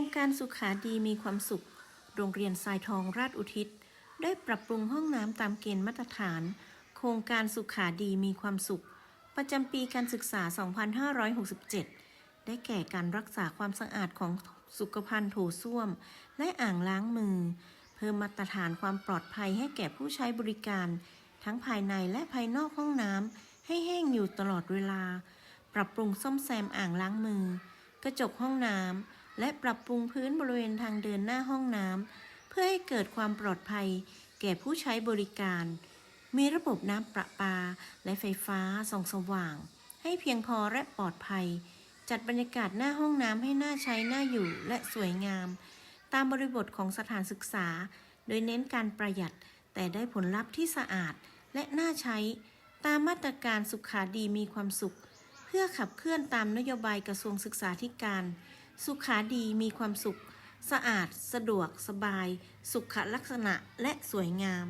รงการสุขาดีมีความสุข โรงเรียนทรายทองราชอุทิศ ได้ปรับปรุงห้องน้ำตามเกณฑ์มาตรฐาน โครงการสุขาดีมีความสุข ประจำปีการศึกษา 2567 ได้แก่การรักษาความสะอาดของสุขภัณฑ์โถส้วม และอ่างล้างมือ เพิ่มมาตรฐานความปลอดภัยให้แก่ผู้ใช้บริการ ทั้งภายในและภายนอกห้องน้ำให้แห้งอยู่ตลอดเวลา ปรับปรุงซ่อมแซมอ่างล้างมือ กระจกห้องน้ำ และปรับปรุงพื้นบริเวณทางเดินหน้าห้องน้ำเพื่อให้เกิดความปลอดภัย แก่ผู้ใช้บริการ มีระบบน้ำประปา และไฟฟ้าส่องสว่าง ให้เพียงพอและปลอดภัย จัดบรรยากาศหน้าห้องน้ำให้น่าใช้น่าอยู่และสวยงาม ตามบริบทของสถานศึกษา โดยเน้นการประหยัด แต่ได้ผลลัพธ์ที่สะอาดและน่าใช้ ตามมาตรการสุขาดีมีความสุข เพื่อขับเคลื่อนตามนโยบายกระทรวงศึกษาธิการ สุขาดีมีความสุข สะอาด สะดวก สบาย สุขลักษณะ และสวยงาม